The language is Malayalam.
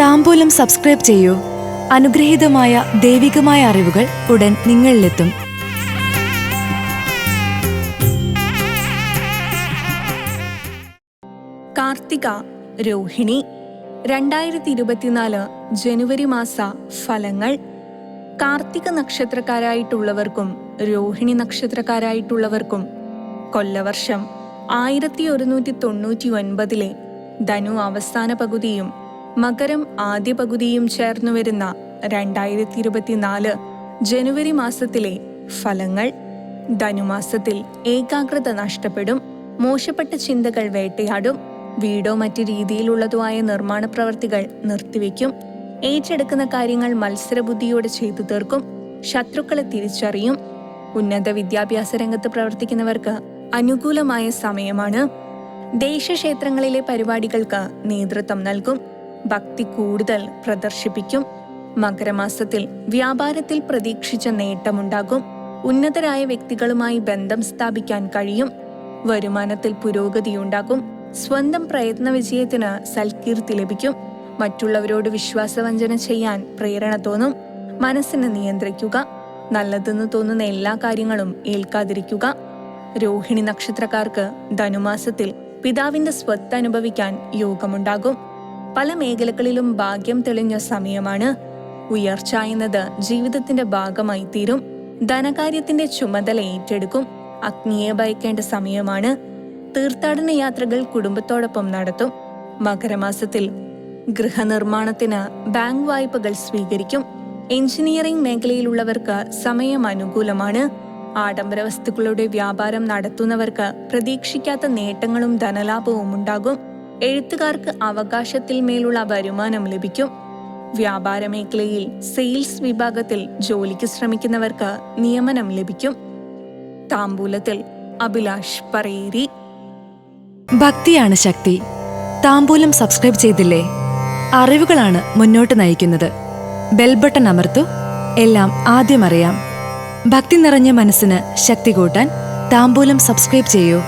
താമ്പൂലം സബ്സ്ക്രൈബ് ചെയ്യൂ. അനുഗ്രഹീതമായ ദൈവികമായ അറിവുകൾ ഉടൻ നിങ്ങളിലെത്തും. കാർത്തിക രോഹിണി രണ്ടായിരത്തി ഇരുപത്തിനാല് ജനുവരി മാസ ഫലങ്ങൾ. കാർത്തിക നക്ഷത്രക്കാരായിട്ടുള്ളവർക്കും രോഹിണി നക്ഷത്രക്കാരായിട്ടുള്ളവർക്കും കൊല്ലവർഷം ആയിരത്തി ഒരുന്നൂറ്റി തൊണ്ണൂറ്റി ഒൻപതിലെ ധനു അവസാന പകുതിയും മകരം ആദ്യ പകുതിയും ചേർന്നു വരുന്ന രണ്ടായിരത്തി ഇരുപത്തിനാല് ജനുവരി മാസത്തിലെ ഫലങ്ങൾ ധനുമാസത്തിൽ ഏകാഗ്രത നഷ്ടപ്പെടും മോശപ്പെട്ട ചിന്തകൾ വേട്ടയാടും വീടോ മറ്റു രീതിയിലുള്ളതുമായ നിർമ്മാണ പ്രവർത്തികൾ നിർത്തിവെക്കും ഏറ്റെടുക്കുന്ന കാര്യങ്ങൾ മത്സരബുദ്ധിയോടെ ചെയ്തു തീർക്കും ശത്രുക്കളെ തിരിച്ചറിയും. ഉന്നത വിദ്യാഭ്യാസ രംഗത്ത് പ്രവർത്തിക്കുന്നവർക്ക് അനുകൂലമായ സമയമാണ്. ദേശക്ഷേത്രങ്ങളിലെ പരിപാടികൾക്ക് നേതൃത്വം നൽകും. ഭക്തി കൂടുതൽ പ്രദർശിപ്പിക്കും. മകരമാസത്തിൽ വ്യാപാരത്തിൽ പ്രതീക്ഷിച്ച നേട്ടമുണ്ടാകും. ഉന്നതരായ വ്യക്തികളുമായി ബന്ധം സ്ഥാപിക്കാൻ കഴിയും. വരുമാനത്തിൽ പുരോഗതിയുണ്ടാകും. സ്വന്തം പ്രയത്ന വിജയത്തിന് സൽകീർത്തി ലഭിക്കും. മറ്റുള്ളവരോട് വിശ്വാസവഞ്ചന ചെയ്യാൻ പ്രേരണ തോന്നും. മനസ്സിനെ നിയന്ത്രിക്കുക. നല്ലതെന്ന് തോന്നുന്ന എല്ലാ കാര്യങ്ങളും ഏൽക്കാതിരിക്കുക. രോഹിണി നക്ഷത്രക്കാർക്ക് ധനുമാസത്തിൽ പിതാവിന്റെ സ്വത്ത് അനുഭവിക്കാൻ യോഗമുണ്ടാകും. പല മേഖലകളിലും ഭാഗ്യം തെളിഞ്ഞ സമയമാണ് ഉയർച്ച എന്നത് ജീവിതത്തിന്റെ ഭാഗമായി തീരും. ധനകാര്യത്തിന്റെ ചുമതല ഏറ്റെടുക്കും. അഗ്നിയെ ഭയക്കേണ്ട സമയമാണ്. തീർത്ഥാടന യാത്രകൾ കുടുംബത്തോടൊപ്പം നടത്തും. മകരമാസത്തിൽ ഗൃഹനിർമ്മാണത്തിന് ബാങ്ക് വായ്പകൾ സ്വീകരിക്കും. എഞ്ചിനീയറിംഗ് മേഖലയിലുള്ളവർക്ക് സമയം അനുകൂലമാണ്. ആഡംബര വസ്തുക്കളുടെ വ്യാപാരം നടത്തുന്നവർക്ക് പ്രതീക്ഷിക്കാത്ത നേട്ടങ്ങളും ധനലാഭവും ഉണ്ടാകും. എഴുത്തുകാർക്ക് അവകാശത്തിൽ മേലുള്ള വരുമാനം ലഭിക്കും. വ്യാപാര മേഖലയിൽ സെയിൽസ് വിഭാഗത്തിൽ ജോലിക്ക് ശ്രമിക്കുന്നവർക്ക് നിയമനം ലഭിക്കും. താമ്പൂലത്തിൽ അഭിലാഷ് പറയേരി. ഭക്തിയാണ് ശക്തി. താമ്പൂലം സബ്സ്ക്രൈബ് ചെയ്തില്ലേ? അറിവുകളാണ് മുന്നോട്ട് നയിക്കുന്നത്. ബെൽ ബട്ടൺ അമർത്തു. എല്ലാം ആദ്യം അറിയാം. ഭക്തി നിറഞ്ഞ മനസ്സിന് ശക്തി കൂട്ടാൻ താമ്പൂലം സബ്സ്ക്രൈബ് ചെയ്യൂ.